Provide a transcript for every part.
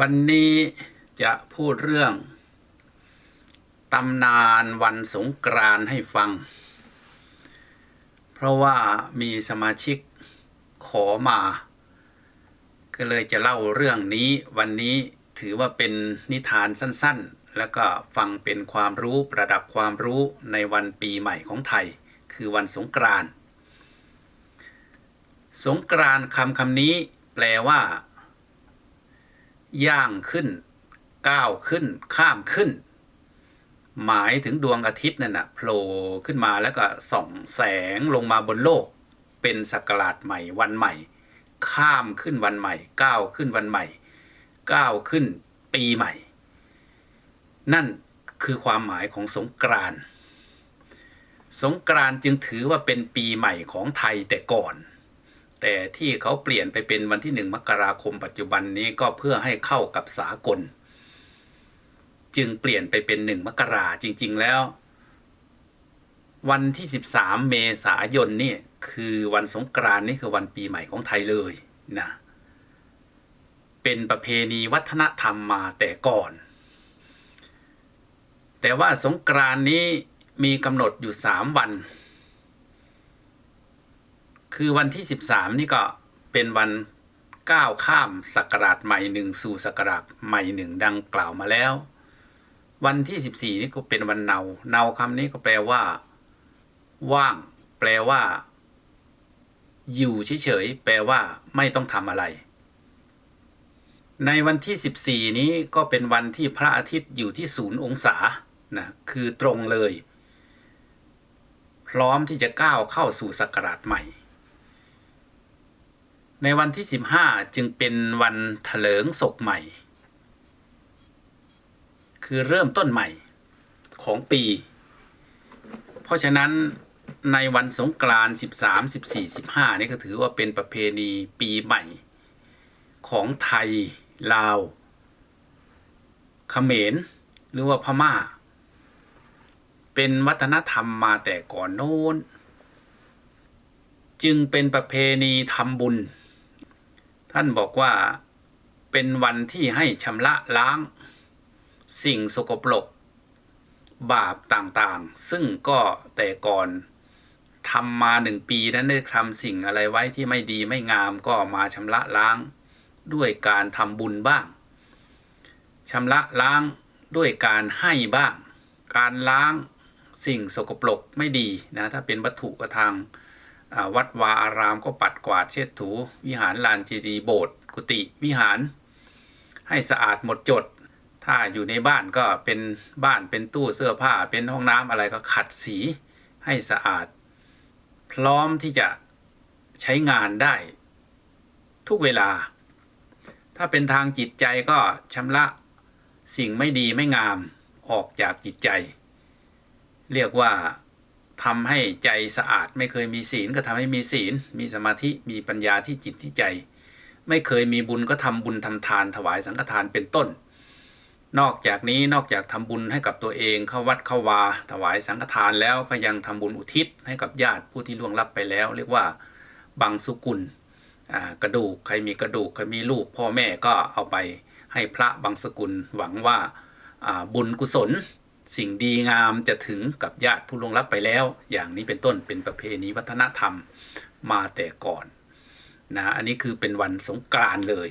วันนี้จะพูดเรื่องตำนานวันสงกรานให้ฟัง เพราะว่ามีสมาชิกขอมา ก็เลยจะเล่าเรื่องนี้วันนี้ถือว่าเป็นนิทานสั้นๆ แล้วก็ฟังเป็นความรู้ประดับความรู้ในวันปีใหม่ของไทย คือวันสงกรานสงกรานคำคำนี้แปลว่า ย่างขึ้น ก้าวขึ้น ข้ามขึ้น หมายถึงดวงอาทิตย์นั่นนะโผล่ขึ้นมาแล้วก็ส่องแสงลงมาบนโลก เป็นสักราชใหม่วันใหม่ ข้ามขึ้นวันใหม่ ก้าวขึ้นวันใหม่ ก้าวขึ้นปีใหม่ นั่นคือความหมายของสงกรานต์สงกรานต์จึงถือว่าเป็นปีใหม่ของไทยแต่ก่อน แต่ที่เขาเปลี่ยนไปเป็นวันที่หนึ่งมกราคมปัจจุบันนี้ก็เพื่อให้เข้ากับสากล จึงเปลี่ยนไปเป็นหนึ่งมกราจริง ๆ แล้ว วันที่ 13 เมษายนนี่คือวันสงกรานนี่คือวันปีใหม่ของไทยเลยนะเป็นประเพณีวัฒนธรรมมาแต่ก่อน แต่ว่าสงกรานนี้มีกำหนดอยู่ 3 วัน คือวันที่ 13 นี่ก็เป็นวันก้าวข้ามศักราชใหม่หนึ่งสู่ศักราชใหม่หนึ่งดังกล่าวมาแล้ว วันที่ 14 นี่ก็เป็นวันเนาเนาคำนี้ก็แปลว่า ว่าง แปลว่า อยู่เฉยๆแปลว่า ไม่ต้องทำอะไร ในวันที่ 14 นี้ก็เป็นวันที่พระอาทิตย์อยู่ที่ศูนย์องศานะคือตรงเลย พร้อมที่จะก้าวเข้าสู่ศักราชใหม่ ในวันที่ 15 จึงเป็นวันเถลิงศกใหม่ คือเริ่มต้นใหม่ของปี เพราะฉะนั้นในวันสงกรานต์13 14 15 นี่ก็ถือว่าเป็นประเพณีปีใหม่ ของไทย ลาวเขมรหรือว่าพม่า เป็นวัฒนธรรมมาแต่ก่อนโน้น จึงเป็นประเพณีทำบุญ ท่านบอกว่าเป็นวันที่ให้ชำระล้าง สิ่งสกปรกบาปต่างๆ ซึ่งก็แต่ก่อนทำมาหนึ่งปีนั้นได้ทำสิ่งอะไรไว้ที่ไม่ดีไม่งามก็มาชำระล้าง ด้วยการทำบุญบ้างชำระล้างด้วยการให้บ้าง การล้างสิ่งสกปรกไม่ดีนะถ้าเป็นวัตถุกระทาง วัดวาอารามก็ปัดกวาดเช็ดถู วิหารลานเจดีย์โบสถ์กุฏิวิหาร ให้สะอาดหมดจด ถ้าอยู่ในบ้านก็เป็นบ้านเป็นตู้เสื้อผ้าเป็นห้องน้ำอะไรก็ขัดสีให้สะอาด พร้อมที่จะใช้งานได้ ทุกเวลา ถ้าเป็นทางจิตใจก็ชำระสิ่งไม่ดีไม่งามออกจากจิตใจ เรียกว่า ทำให้ใจสะอาด ไม่เคยมีศีลก็ทำให้มีศีล มีสมาธิมีปัญญาที่จิตที่ใจ ไม่เคยมีบุญก็ทำบุญทำทานถวายสังฆทานเป็นต้น นอกจากนี้นอกจากทำบุญให้กับตัวเองเข้าวัดเข้าวา ถวายสังฆทานแล้วก็ยังทำบุญอุทิศให้กับญาติผู้ที่ล่วงลับไปแล้ว เรียกว่าบังสุกุลกระดูกใครมีกระดูกใครมีลูกพ่อแม่ก็เอาไปให้พระบังสกุลหวังว่าบุญกุศล สิ่งดีงามจะถึงกับญาติผู้ล่วงลับไปแล้ว อย่างนี้เป็นต้นเป็นประเพณีวัฒนธรรมมาแต่ก่อนนะอันนี้คือเป็นวันสงกรานต์เลย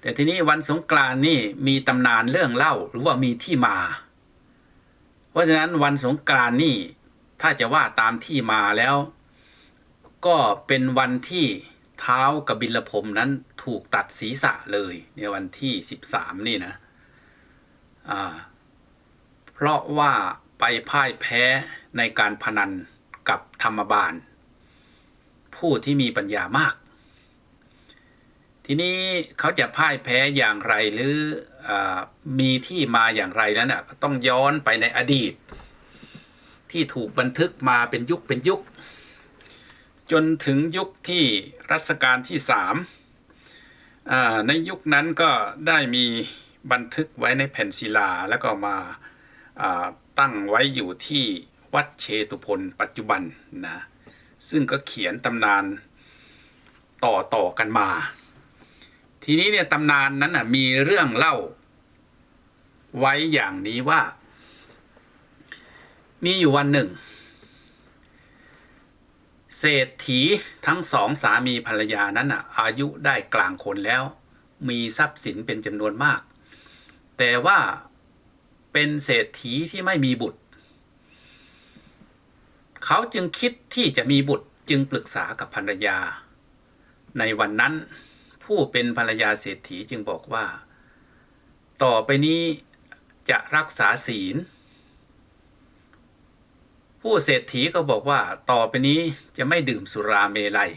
แต่ทีนี้วันสงกรานต์นี่มีตำนานเรื่องเล่าหรือว่ามีที่มา เพราะฉะนั้นวันสงกรานต์นี่ถ้าจะว่าตามที่มาแล้ว ก็เป็นวันที่เท้ากบิลพรมนั้นถูกตัดศีรษะเลยในวันที่ 13 นี่นะอ่า เพราะว่าไปพ่ายแพ้ในการพนันกับธรรมบาล ผู้ที่มีปัญญามาก ทีนี้เขาจะพ่ายแพ้อย่างไรหรืออมีที่มาอย่างไรนั้นน่ะต้องย้อนไปในอดีต ที่ถูกบันทึกมาเป็นยุคเป็นยุค จนถึงยุคที่รัชกาลที่สามในยุคนั้นก็ได้มีบันทึกไว้ในแผ่นศิลาแล้วก็มา ตั้งไว้อยู่ที่วัดเชตุพนปัจจุบันนะซึ่งก็เขียนตำนานต่อต่อกันมา ทีนี้เนี่ยตำนานนั้นน่ะมีเรื่องเล่า ไว้อย่างนี้ว่า มีอยู่วันหนึ่ง เศรษฐีทั้งสองสามีภรรยานั้นน่ะ อายุได้กลางคนแล้ว มีทรัพย์สินเป็นจำนวนมาก แต่ว่า เป็นเศรษฐีที่ไม่มีบุตร เขาจึงคิดที่จะมีบุตรจึงปรึกษากับภรรยา ในวันนั้นผู้เป็นภรรยาเศรษฐีจึงบอกว่า ต่อไปนี้จะรักษาศีล ผู้เศรษฐีก็บอกว่าต่อไปนี้จะไม่ดื่มสุราเมลัย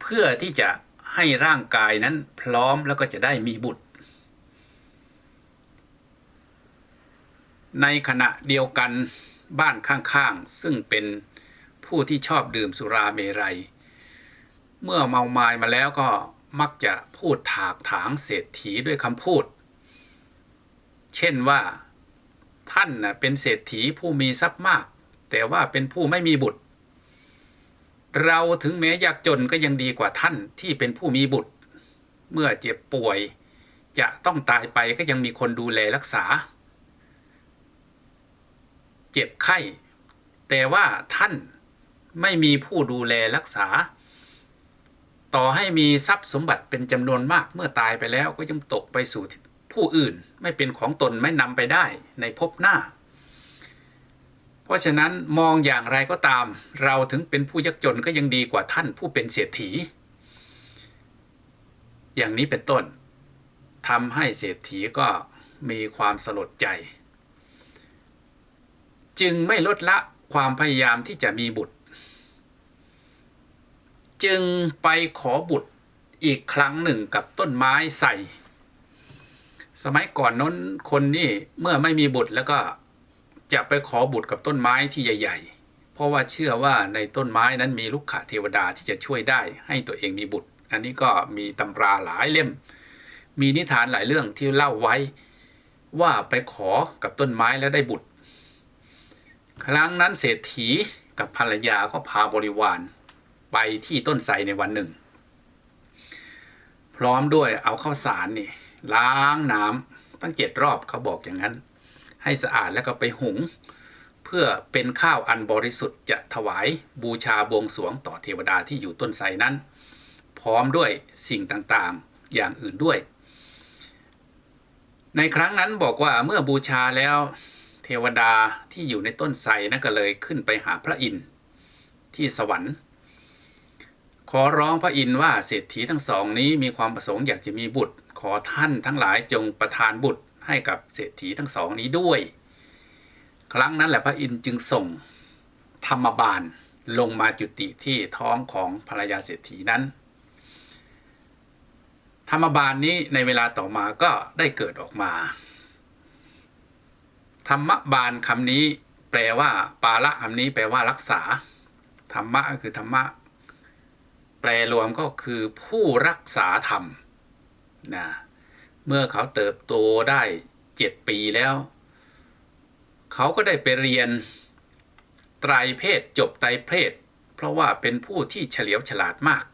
เพื่อที่จะให้ร่างกายนั้นพร้อมแล้วก็จะได้มีบุตร ในขณะเดียวกันบ้านข้างๆ ซึ่งเป็นผู้ที่ชอบดื่มสุราเมรัย เมื่อเมาไมามาแล้วก็มักจะพูดถากถางเศรษฐีด้วยคำพูด เช่นว่าท่านน่ะเป็นเศรษฐีผู้มีทรัพย์มาก แต่ว่าเป็นผู้ไม่มีบุตร เราถึงแม้ยากจนก็ยังดีกว่าท่านที่เป็นผู้มีบุตร เมื่อเจ็บป่วย จะต้องตายไปก็ยังมีคนดูแลรักษา จ็บไข้ แต่ว่าท่านไม่มีผู้ดูแลรักษา ต่อให้มีทรัพย์สมบัติเป็นจำนวนมากเมื่อตายไปแล้วก็ยังตกไปสู่ผู้อื่นไม่เป็นของตนไม่นำไปได้ในภพหน้า เพราะฉะนั้นมองอย่างไรก็ตาม เราถึงเป็นผู้ยากจนก็ยังดีกว่าท่านผู้เป็นเศรษฐี อย่างนี้เป็นต้นทำให้เศรษฐีก็มีความสลดใจ จึงไม่ลดละความพยายามที่จะมีบุตร จึงไปขอบุตรอีกครั้งหนึ่งกับต้นไม้ใส่ สมัยก่อนน้นคนนี่เมื่อไม่มีบุตรแล้วก็จะไปขอบุตรกับต้นไม้ที่ใหญ่ ๆ เพราะว่าเชื่อว่าในต้นไม้นั้นมีลูกขเทวดาที่จะช่วยได้ให้ตัวเองมีบุตร อันนี้ก็มีตำราหลายเล่ม มีนิทานหลายเรื่องที่เล่าไว้ ว่าไปขอกับต้นไม้แล้วได้บุตร ครั้งนั้นเศรษฐีกับภรรยาก็พาบริวารไปที่ต้นไทรในวันหนึ่ง พร้อมด้วยเอาข้าวสารนี่ล้างน้ำตั้งเจ็ดรอบเขาบอกอย่างนั้น ให้สะอาดแล้วก็ไปหุง เพื่อเป็นข้าวอันบริสุทธิ์จะถวายบูชาบวงสรวงต่อเทวดาที่อยู่ต้นไทรนั้น พร้อมด้วยสิ่งต่างๆอย่างอื่นด้วย ในครั้งนั้นบอกว่าเมื่อบูชาแล้ว เทวดาที่อยู่ในต้นไทรนั่นก็เลยขึ้นไปหาพระอินทร์ที่สวรรค์ ขอร้องพระอินทร์ว่าเศรษฐีทั้งสองนี้มีความประสงค์อยากจะมีบุตร ขอท่านทั้งหลายจงประทานบุตรให้กับเศรษฐีทั้งสองนี้ด้วย ครั้งนั้นแหละพระอินทร์จึงส่งธรรมบาลลงมาจุติที่ท้องของภรรยาเศรษฐีนั้น ธรรมบาลนี้ในเวลาต่อมาก็ได้เกิดออกมา ธรรมบาลคำนี้แปลว่า ปาละคำนี้แปลว่ารักษา ธรรมะก็คือธรรมะ แปลรวมก็คือผู้รักษาธรรมนะเมื่อเขาเติบโตได้เจ็ดปีแล้ว เขาก็ได้ไปเรียนไตรเพศจบไตรเพศ เพราะว่าเป็นผู้ที่เฉลียวฉลาดมาก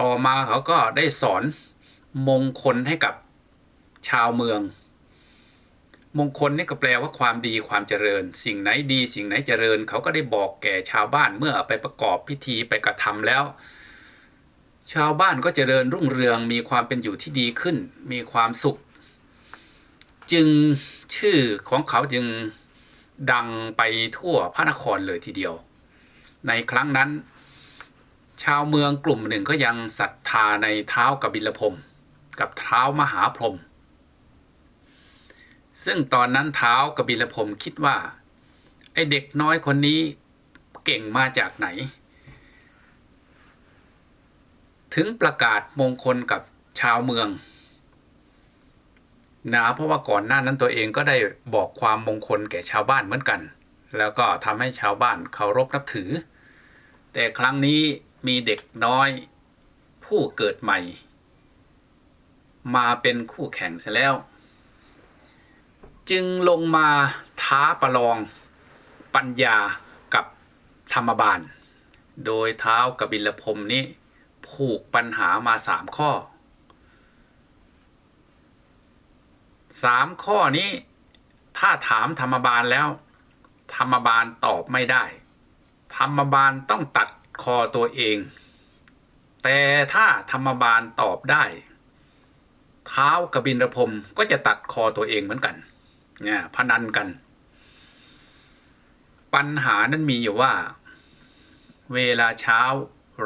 ต่อมาเขาก็ได้สอนมงคลให้กับชาวเมือง มงคลนี่ก็แปลว่าความดีความเจริญ สิ่งไหนดี สิ่งไหนเจริญ เขาก็ได้บอกแก่ชาวบ้านเมื่อไปประกอบพิธีไปกระทำแล้ว ชาวบ้านก็เจริญรุ่งเรืองมีความเป็นอยู่ที่ดีขึ้น มีความสุข จึงชื่อของเขาจึงดังไปทั่วพระนครเลยทีเดียว ในครั้งนั้น ชาวเมืองกลุ่มหนึ่งก็ยังศรัทธาในเท้ากบิลพรมกับเท้ามหาพรหม ซึ่งตอนนั้นเท้ากบิลพรมคิดว่า ไอเด็กน้อยคนนี้เก่งมาจากไหน ถึงประกาศมงคลกับชาวเมืองนะเพราะว่าก่อนหน้านั้นตัวเองก็ได้บอกความมงคลแก่ชาวบ้านเหมือนกัน แล้วก็ทำให้ชาวบ้านเคารพนับถือ แต่ครั้งนี้มีเด็กน้อยผู้เกิดใหม่ มาเป็นคู่แข่งเสียแล้ว จึงลงมาท้าประลองปัญญากับธรรมบาล โดยเท้ากบิลพรมนี้ ผูกปัญหามาสามข้อสามข้อนี้ถ้าถามธรรมบาลแล้ว ธรรมบาลตอบไม่ได้ ธรรมบาลต้องตัดคอตัวเอง แต่ถ้าธรรมบาลตอบได้ เท้ากบินรพรมก็จะตัดคอตัวเองเหมือนกัน เนี่ยพนันกัน ปัญหานั้นมีอยู่ว่า เวลาเช้า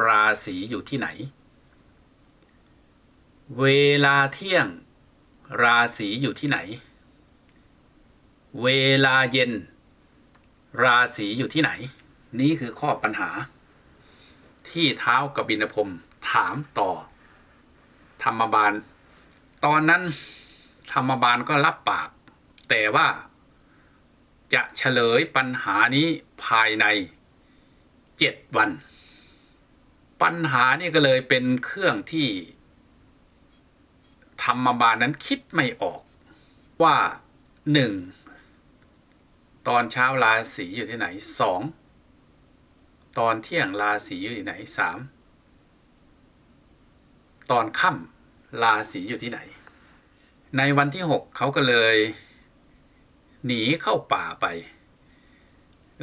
ราศีอยู่ที่ไหน เวลาเที่ยง ราศีอยู่ที่ไหน เวลาเย็น ราศีอยู่ที่ไหน นี่คือข้อปัญหา ที่เท้ากบินพรมถามต่อ ธรรมบาล ตอนนั้นธรรมบาลก็รับปาก แต่ว่าจะเฉลยปัญหานี้ภายในเจ็ดวัน ปัญหานี่ก็เลยเป็นเครื่องที่ธรรมบาลนั้นคิดไม่ออกว่าหนึ่งตอนเช้าราศีอยู่ที่ไหนสองตอนเที่ยงราศีอยู่ที่ไหนสามตอนค่ำราศีอยู่ที่ไหน ในวันที่หกเขาก็เลย หนีเข้าป่าไป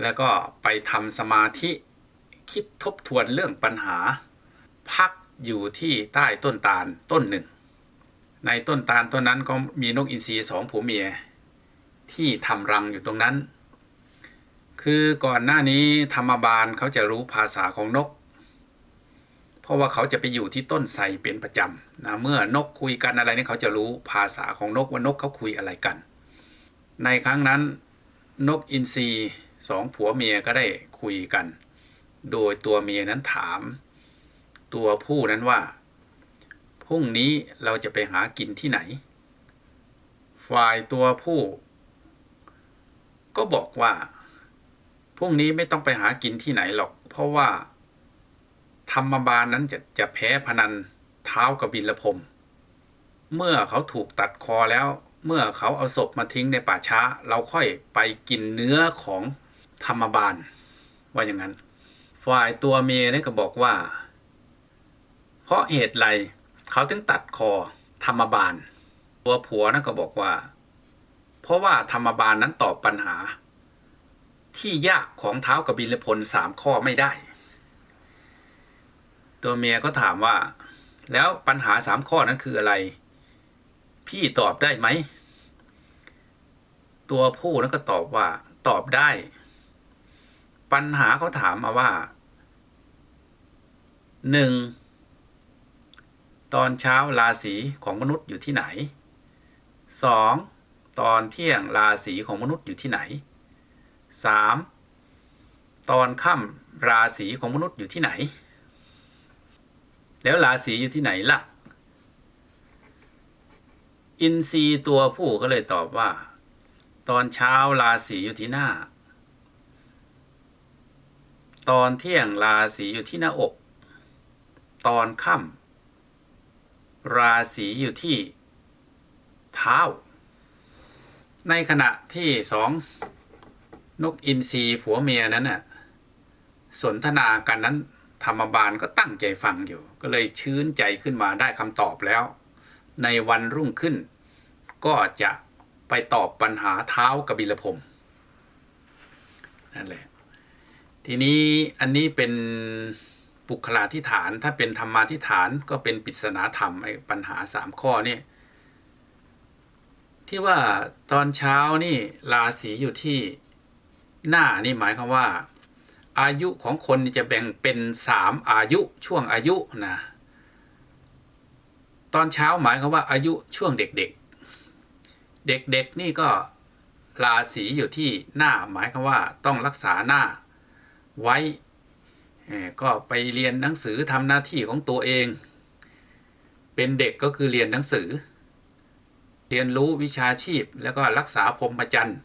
แล้วก็ไปทำสมาธิคิดทบทวนเรื่องปัญหา พักอยู่ที่ใต้ต้นตาลต้นหนึ่ง ในต้นตาลต้นนั้นก็มีนกอินทรีสองผัวเมีย ที่ทำรังอยู่ตรงนั้น คือก่อนหน้านี้ธรรมบาลเขาจะรู้ภาษาของนก เพราะว่าเขาจะไปอยู่ที่ต้นไทรเป็นประจำนะเมื่อนกคุยกันอะไรนี่เขาจะรู้ภาษาของนกว่านกเขาคุยอะไรกัน ในครั้งนั้นนกอินทรีสองผัวเมียก็ได้คุยกัน โดยตัวเมียนั้นถาม ตัวผู้นั้นว่า พรุ่งนี้เราจะไปหากินที่ไหน ฝ่ายตัวผู้ ก็บอกว่า พรุ่งนี้ไม่ต้องไปหากินที่ไหนหรอก เพราะว่า ธรรมบาลนั้นจะจะแพ้พนันเท้ากับบินละพมเมื่อเขาถูกตัดคอแล้ว เมื่อเขาเอาศพมาทิ้งในป่าช้า เราค่อยไปกินเนื้อของธรรมบาล ว่าอย่างนั้น ฝ่ายตัวเมียนี่ก็บอกว่า เพราะเหตุไรเขาถึงตัดคอธรรมบาล ตัวผัวนั่นก็บอกว่า เพราะว่าธรรมบาลนั้นตอบปัญหา ที่ยากของเท้ากบิลพลสามข้อไม่ได้ ตัวเมียก็ถามว่า แล้วปัญหาสามข้อนั้นคืออะไร พี่ตอบได้ไหม ตัวผู้นั้นก็ตอบว่า ตอบได้ ปัญหาเขาถามมาว่าหนึ่งตอนเช้าราศีของมนุษย์อยู่ที่ไหน 2. ตอนเที่ยงราศีของมนุษย์อยู่ที่ไหน 3. ตอนค่ำราศีของมนุษย์อยู่ที่ไหน แล้วราศีอยู่ที่ไหนล่ะ อินทรีย์ตัวผู้ก็เลยตอบว่า ตอนเช้าราศีอยู่ที่หน้า ตอนเที่ยงราศีอยู่ที่หน้าอก ตอนค่ำราศีอยู่ที่ เท้า ในขณะที่สองนกอินทรีผัวเมียนั้นน่ะสนทนากันนั้น ธรรมบาลก็ตั้งใจฟังอยู่ ก็เลยชื้นใจขึ้นมาได้คำตอบแล้ว ในวันรุ่งขึ้น ก็จะไปตอบปัญหาเท้ากบิลพรมนั่นแหละ ทีนี้อันนี้เป็นปุคลาธิฐาน ถ้าเป็นธรรมาธิฐานก็เป็นปริศนาธรรมไอ้ปัญหาสามข้อนี่ที่ว่าตอนเช้านี่ราศีอยู่ที่หน้านี่หมายความว่า อายุของคนจะแบ่งเป็นสามอายุช่วงอายุนะ ตอนเช้าหมายความว่าอายุช่วงเด็กๆ เด็กๆนี่ก็ราศีอยู่ที่หน้าหมายความว่าต้องรักษาหน้าไว้ก็ไปเรียนหนังสือทำหน้าที่ของตัวเอง เป็นเด็กก็คือเรียนหนังสือ เรียนรู้วิชาชีพแล้วก็รักษาพรหมจรรย์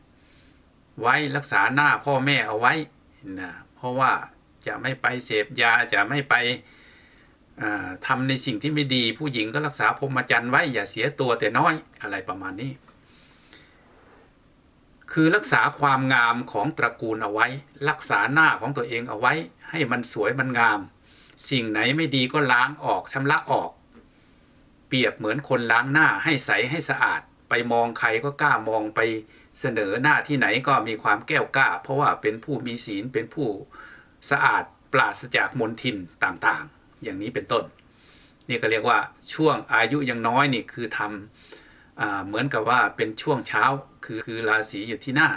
ไว้รักษาหน้าพ่อแม่เอาไว้นะเพราะว่าจะไม่ไปเสพยาจะไม่ไป อ่าทำในสิ่งที่ไม่ดีผู้หญิงก็รักษาพรหมจรรย์ไว้อย่าเสียตัวแต่น้อยอะไรประมาณนี้ คือรักษาความงามของตระกูลเอาไว้ รักษาหน้าของตัวเองเอาไว้ ให้มันสวยมันงาม สิ่งไหนไม่ดีก็ล้างออกชำระออก เปรียบเหมือนคนล้างหน้าให้ใสให้สะอาด ไปมองใครก็กล้ามองไปเสนอหน้าที่ไหนก็มีความแก้วกล้า เพราะว่าเป็นผู้มีศีลเป็นผู้สะอาดปราศจากมลทินต่างๆ อย่างนี้เป็นต้น นี่ก็เรียกว่าช่วงอายุยังน้อยนี่คือทำอเหมือนกับว่าเป็นช่วงเช้าคือคือราศีอยู่ที่หน้า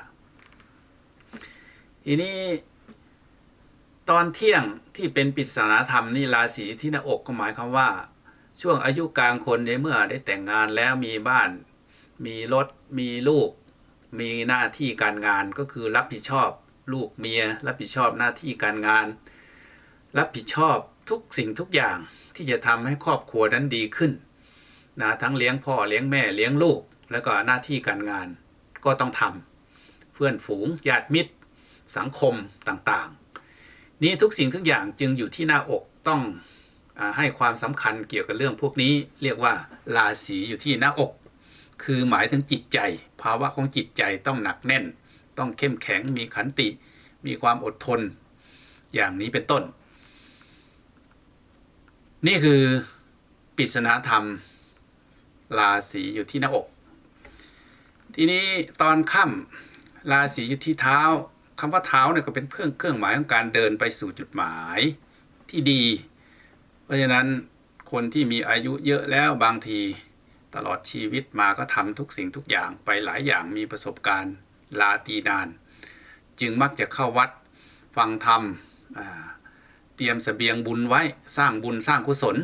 ทีนี้ตอนเที่ยงที่เป็นปิศนาธรรมนี่ราศีที่หน้าอกก็หมายความว่า ช่วงอายุกลางคนในเมื่อได้แต่งงานแล้วมีบ้าน มีรถมีลูก มีหน้าที่การงานก็คือรับผิดชอบ ลูกเมีย รับผิดชอบหน้าที่การงาน รับผิดชอบ ทุกสิ่งทุกอย่างที่จะทำให้ครอบครัวนั้นดีขึ้นนะทั้งเลี้ยงพ่อเลี้ยงแม่เลี้ยงลูก แล้วก็หน้าที่การงานก็ต้องทำเพื่อนฝูงญาติมิตร สังคมต่างๆ นี่ทุกสิ่งทุกอย่างจึงอยู่ที่หน้าอกต้องอให้ความสำคัญเกี่ยวกับเรื่องพวกนี้ เรียกว่าราศีอยู่ที่หน้าอก คือหมายถึงจิตใจ ภาวะของจิตใจต้องหนักแน่น ต้องเข้มแข็งมีขันติ มีความอดทน อย่างนี้เป็นต้น นี่คือปริศนาธรรม ราศีอยู่ที่หน้าอก ทีนี้ตอนค่ำราศีอยู่ที่เท้าคำว่าเท้าเนี่ยก็เป็นเครื่องเครื่องหมายของการเดินไปสู่จุดหมายที่ดี เพราะฉะนั้นคนที่มีอายุเยอะแล้วบางทีตลอดชีวิตมาก็ทำทุกสิ่งทุกอย่างไปหลายอย่างมีประสบการณ์ลาตีนาน จึงมักจะเข้าวัดฟังธรรมอ่า รียมเสบียงบุญไว้สร้างบุญสร้างกุศล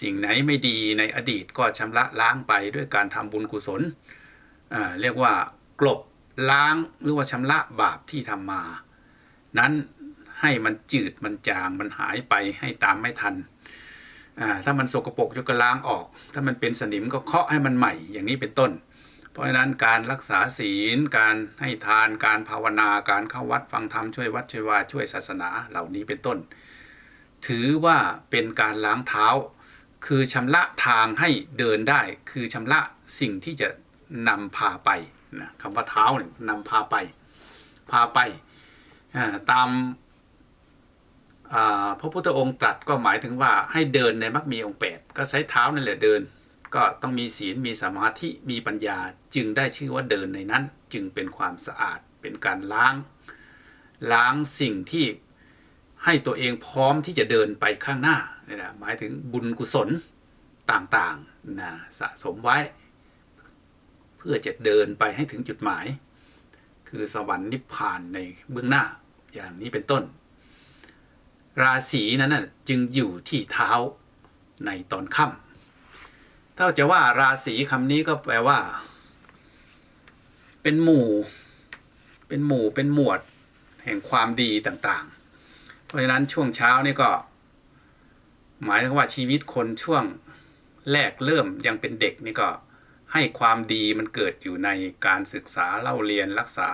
สิ่งไหนไม่ดีในอดีตก็ชำระล้างไปด้วยการทำบุญกุศลเรียกว่ากลบล้างหรือว่าชำระบาปที่ทำมา นั้นให้มันจืดมันจางมันหายไปให้ตามไม่ทัน ถ้ามันสกปรกก็ล้างออก ถ้ามันเป็นสนิมก็เคาะให้มันใหม่อย่างนี้เป็นต้น เพราะฉะนั้นการรักษาศีล การให้ทาน การภาวนา การเข้าวัดฟังธรรมช่วยวัดช่วยวาช่วยศาสนาเหล่านี้เป็นต้น ถือว่าเป็นการล้างเท้า คือชำระทางให้เดินได้ คือชำระสิ่งที่จะนำพาไปนะคำว่าเท้าเนี่ยนำพาไป พาไปตามาพระพุทธองค์ตรัสก็หมายถึงว่าให้เดินในมรรคมีองค์แปดก็ใช้เท้านั่นแหละเดิน ก็ต้องมีศีลมีสมาธิมีปัญญาจึงได้ชื่อว่าเดินในนั้น จึงเป็นความสะอาดเป็นการล้าง ล้างสิ่งที่ ให้ตัวเองพร้อมที่จะเดินไปข้างหน้าเนี่ยนะหมายถึงบุญกุศลต่างๆนะสะสมไว้ เพื่อจะเดินไปให้ถึงจุดหมาย คือสวรรค์นิพพานในเบื้องหน้าอย่างนี้เป็นต้น ราศีนั้นนะจึงอยู่ที่เท้าในตอนค่ำถ้าจะว่าราศีคำนี้ก็แปลว่า เป็นหมู่ เป็นหมู่เป็นหมวด แห่งความดีต่างๆ เพราะฉะนั้นช่วงเช้านี่ก็ หมายถึงว่าชีวิตคนช่วงแรกเริ่มยังเป็นเด็กนี่ก็ให้ความดีมันเกิดอยู่ในการศึกษาเล่าเรียนรักษา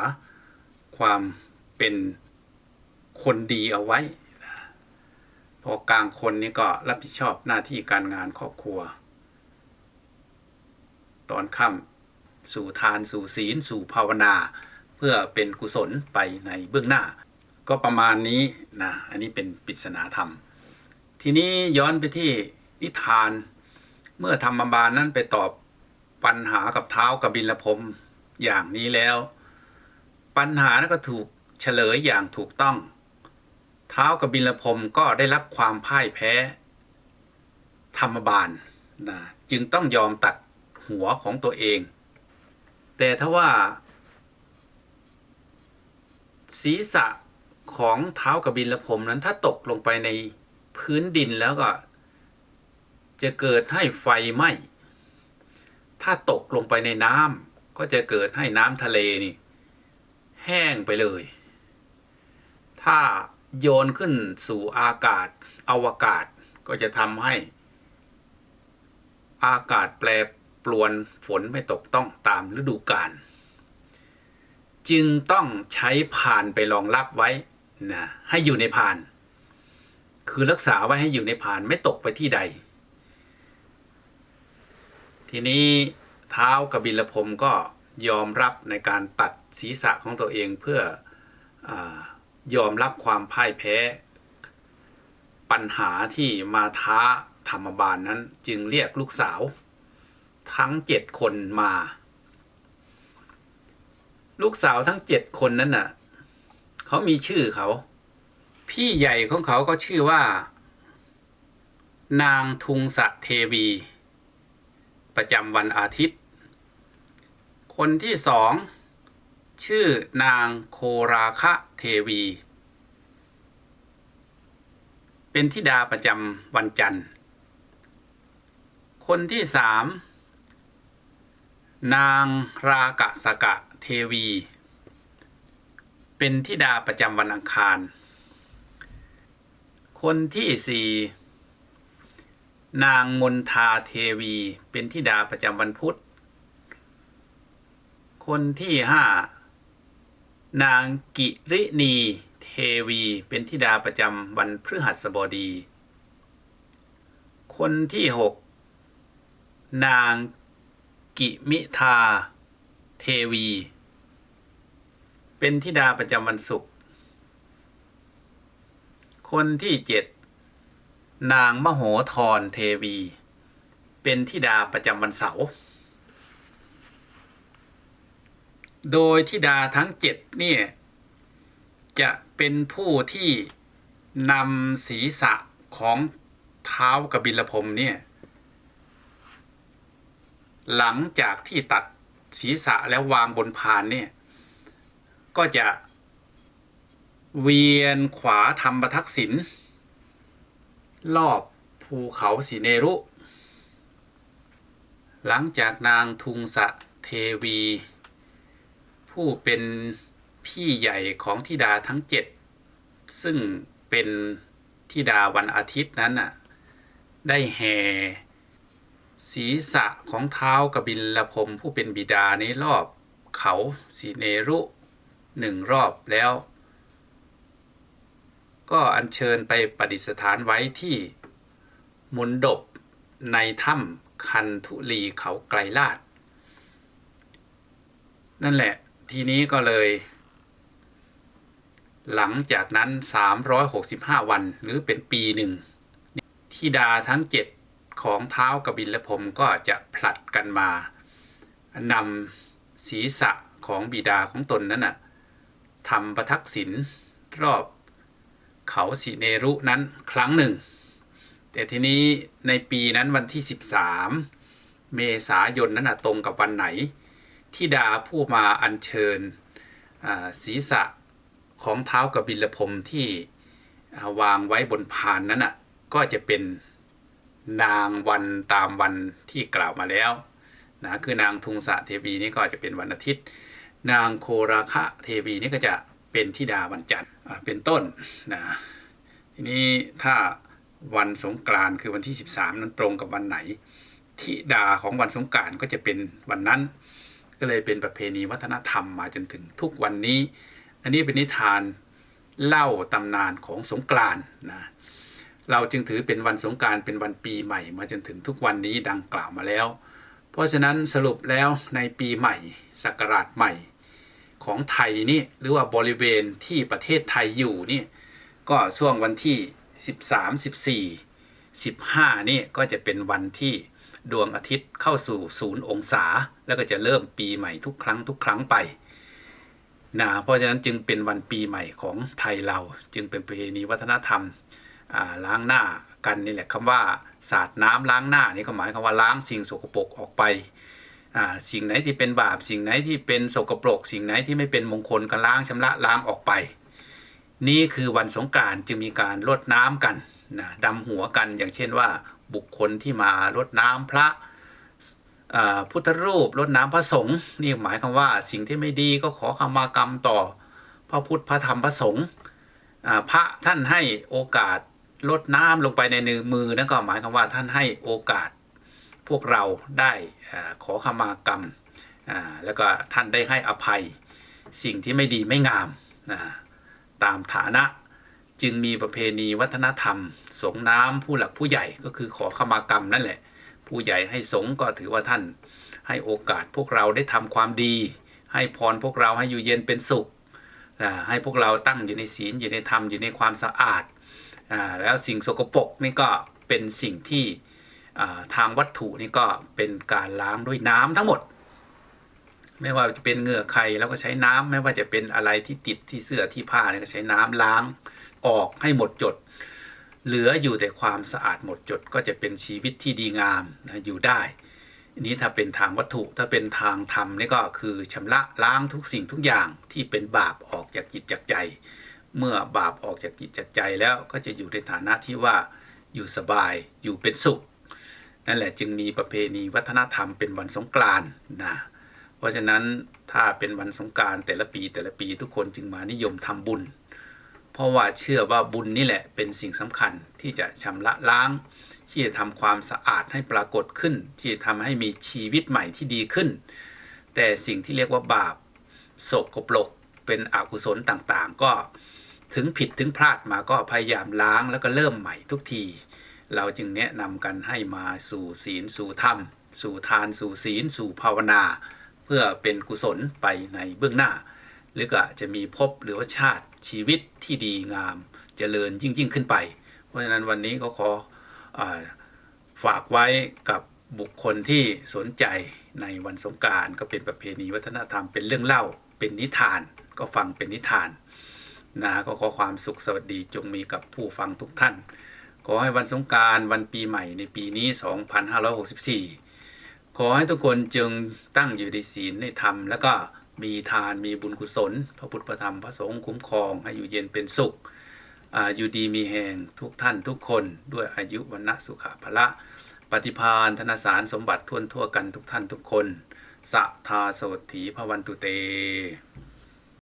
ความเป็นคนดีเอาไว้ พอกลางคนนี่ก็รับผิดชอบหน้าที่การงานครอบครัว ตอนค่ำสู่ทานสู่ศีลสู่ภาวนา เพื่อเป็นกุศลไปในเบื้องหน้า ก็ประมาณนี้นะอันนี้เป็นปริศนาธรรม ทีนี้ย้อนไปที่นิทาน เมื่อธรรมบาลนั้นไปตอบปัญหากับเท้ากับบิลพรมอย่างนี้แล้ว ปัญหานั้นก็ถูกเฉลยอย่างถูกต้อง เท้ากับบิลพรมก็ได้รับความพ่ายแพ้ ธรรมบาลนะจึงต้องยอมตัดหัวของตัวเอง แต่ถ้าว่าศีรษะ ของเท้ากับบิลพรมนั้นถ้าตกลงไปในพื้นดินแล้วก็ จะเกิดให้ไฟไหม้ถ้าตกลงไปในน้ำก็จะเกิดให้น้ำทะเลนี่ แห้งไปเลย ถ้าโยนขึ้นสู่อากาศอวกาศก็จะทำให้ อากาศแปรปรวนฝนไม่ตกต้องตามฤดูกาลจึงต้องใช้ผ่านไปรองรับไว้ นะให้อยู่ในผ่าน คือรักษาไว้ให้อยู่ในผ่านไม่ตกไปที่ใด ทีนี้เท้ากบิลพรมก็ยอมรับในการตัดศีรษะของตัวเองเพื่ออยอมรับความพ่ายแพ้ ปัญหาที่มาท้าธรรมบาลนนั้นจึงเรียกลูกสาว ทั้งเจ็ดคนมา ลูกสาวทั้งเจ็ดคนนั้นน่ะ เขามีชื่อเขา พี่ใหญ่ของเขาก็ชื่อว่า นางทุงสะเทวี ประจำวันอาทิตย์ คนที่สอง ชื่อนางโคราคะเทวี เป็นธิดาประจำวันจันทร์ คนที่สามนางรากะสกะเทวี เป็นธิดาประจำวันอังคาร คนที่สี่นางมนทาเทวี เป็นธิดาประจำวันพุธ คนที่ห้านางกิรินีเทวี เป็นธิดาประจำวันพฤหัสบดี คนที่หกนางกิมิทาเทวี เป็นธิดาประจำวันศุกร์คนที่เจ็ดนางมโหธรเทวี เป็นธิดาประจำวันเสาร์โดยธิดาทั้งเจ็ดเนี่ยจะเป็นผู้ที่นำศีรษะของเท้ากบิลพรมเนี่ยหลังจากที่ตัดศีรษะแล้ววางบนพานเนี่ย ก็จะ เวียนขวาทำประทักษิณรอบภูเขาสีเนรุ หลังจากนางทุงสะเทวี ผู้เป็นพี่ใหญ่ของธิดาทั้งเจ็ดซึ่งเป็นธิดาวันอาทิตย์นั้นน่ะได้แห่ศีรษะของเท้ากบิลพรมผู้เป็นบิดาในรอบเขาสีเนรุ หนึ่งรอบแล้ว ก็อัญเชิญไปประดิษฐานไว้ที่มุนดบในถ้ำคันธุลีเขาไกลลาด นั่นแหละทีนี้ก็เลย หลังจากนั้น 365 วันหรือเป็นปีหนึ่งทิดาทั้งเจ็ดของเท้ากบิลพรหมก็จะผลัดกันมานำศีรษะของบิดาของตนนั้นน่ะ ทำประทักษิณรอบเขาสิเนรุนั้นครั้งหนึ่ง แต่ทีนี้ในปีนั้นวันที่ 13 เมษายนนั้นตรงกับวันไหนทิดาผู้มาอัญเชิญศีรษะของเท้ากบิลพรมที่วางไว้บนพานนั้นน่ะก็จะเป็นนางวันตามวันที่กล่าวมาแล้วนะคือนางทุงสะเทวีนี่ก็จะเป็นวันอาทิตย์ นางโคราคะเทวีนี่ก็จะเป็นธิดาวันจันทร์เป็นต้นนะทีนี้ถ้าวันสงกรานคือวันที่ 13 นั้นตรงกับวันไหนธิดาของวันสงกรานก็จะเป็นวันนั้น ก็เลยเป็นประเพณีวัฒนธรรมมาจนถึงทุกวันนี้ อันนี้เป็นนิทานเล่าตำนานของสงกรานนะเราจึงถือเป็นวันสงการเป็นวันปีใหม่มาจนถึงทุกวันนี้ดังกล่าวมาแล้ว ราะฉะนั้นสรุปแล้วในปีใหม่ศักราชใหม่ของไทยนี่หรือว่าบริเวณที่ประเทศไทยอยู่นี่ก็ช่วงวันที่ 13 14 15 นี่ก็จะเป็นวันที่ดวงอาทิตย์เข้าสู่ศูนย์องศา แล้วก็จะเริ่มปีใหม่ทุกครั้งทุกครั้งไปนะเพราะฉะนั้นจึงเป็นวันปีใหม่ของไทยเราจึงเป็นประเพณีวัฒนธรรมล้างหน้ากันนี่แหละคำว่า สาดน้ำล้างหน้านี่ก็หมายความว่าล้างสิ่งสกปรกออกไปสิ่งไหนที่เป็นบาป สิ่งไหนที่เป็นสกปรก สิ่งไหนที่ไม่เป็นมงคลก็ล้างชำระล้างออกไป นี่คือวันสงกานต์จึงมีการรดน้ำกันนะดำหัวกันอย่างเช่นว่าบุคคลที่มารดน้ำพระพุทธรูปรดน้ำพระสงฆ์นี่หมายความว่าสิ่งที่ไม่ดีก็ขอขมากรรมต่อพระพุทธพระธรรมพระสงฆ์พระท่านให้โอกาส ลดน้ำลงไปในนือมือนั่นก็หมายความว่าท่านให้โอกาสพวกเราได้ขอขมากรรม แล้วก็ท่านได้ให้อภัยสิ่งที่ไม่ดีไม่งาม ตามฐานะจึงมีประเพณีวัฒนธรรม สงน้ำผู้หลักผู้ใหญ่ก็คือขอขมากรรมนั่นแหละ ผู้ใหญ่ให้สงก็ถือว่าท่านให้โอกาสพวกเราได้ทำความดี ให้พรพวกเราให้อยู่เย็นเป็นสุข ให้พวกเราตั้งอยู่ในศีลอยู่ในธรรมอยู่ในความสะอาด อ่าแล้วสิ่งสกปรกนี่ก็เป็นสิ่งที่ทางวัตถุนี่ก็เป็นการล้างด้วยน้ำทั้งหมด ไม่ว่าจะเป็นเหงื่อใครแล้วก็ใช้น้ำไม่ว่าจะเป็นอะไรที่ติดที่เสื้อที่ผ้าเนี่ยก็ใช้น้ำล้างออกให้หมดจด เหลืออยู่แต่ความสะอาดหมดจดก็จะเป็นชีวิตที่ดีงามนะอยู่ได้นี้ถ้าเป็นทางวัตถุถ้าเป็นทางธรรมนี่ก็คือชำระล้างทุกสิ่งทุกอย่างที่เป็นบาปออกจากจิตจากใจ เมื่อบาปออกจากจิตจากใจแล้วก็จะอยู่ในฐานะที่ว่าอยู่สบายอยู่เป็นสุข นั่นแหละจึงมีประเพณีวัฒนธรรมเป็นวันสงกรานต์นะเพราะฉะนั้นถ้าเป็นวันสงกรานต์แต่ละปีแต่ละปีทุกคนจึงมานิยมทำบุญ เพราะว่าเชื่อว่าบุญนี่แหละเป็นสิ่งสำคัญที่จะชำระล้างที่จะทำความสะอาดให้ปรากฏขึ้น ที่จะทำให้มีชีวิตใหม่ที่ดีขึ้น แต่สิ่งที่เรียกว่าบาปโศกปรกเป็นอกุศลต่างๆ ก็ ถึงผิดถึงพลาดมาก็พยายามล้างแล้วก็เริ่มใหม่ทุกที เราจึงแนะนำกันให้มาสู่ศีลสู่ธรรม สู่ทานสู่ศีล สู่ภาวนา เพื่อเป็นกุศลไปในเบื้องหน้า หรือก็จะมีภพหรือว่าชาติชีวิตที่ดีงามจเจริญยิ่งยิ่งขึ้นไป เพราะฉะนั้นวันนี้ก็ขออฝากไว้กับบุคคลที่สนใจในวันสงการก็เป็นประเพณีวัฒนธรรมเป็นเรื่องเล่าเป็นนิทานก็ฟังเป็นนิทาน นะก็ขอความสุขสวัสดีจงมีกับผู้ฟังทุกท่าน ขอให้วันสงการวันปีใหม่ในปีนี้ 2564 ขอให้ทุกคนจึงตั้งอยู่ในศีลในธรรม แล้วก็มีทานมีบุญกุศล พระพุทธพระธรรมพระสงฆ์คุ้มครองให้อยู่เย็นเป็นสุขอาอยู่ดีมีแห่งทุกท่านทุกคนด้วยอายุวันนะสุขะพละ ปฏิพานธนสารสมบัติทั่วทั่วกันทุกท่านทุกคนสัทาโสถีพระวันตุเต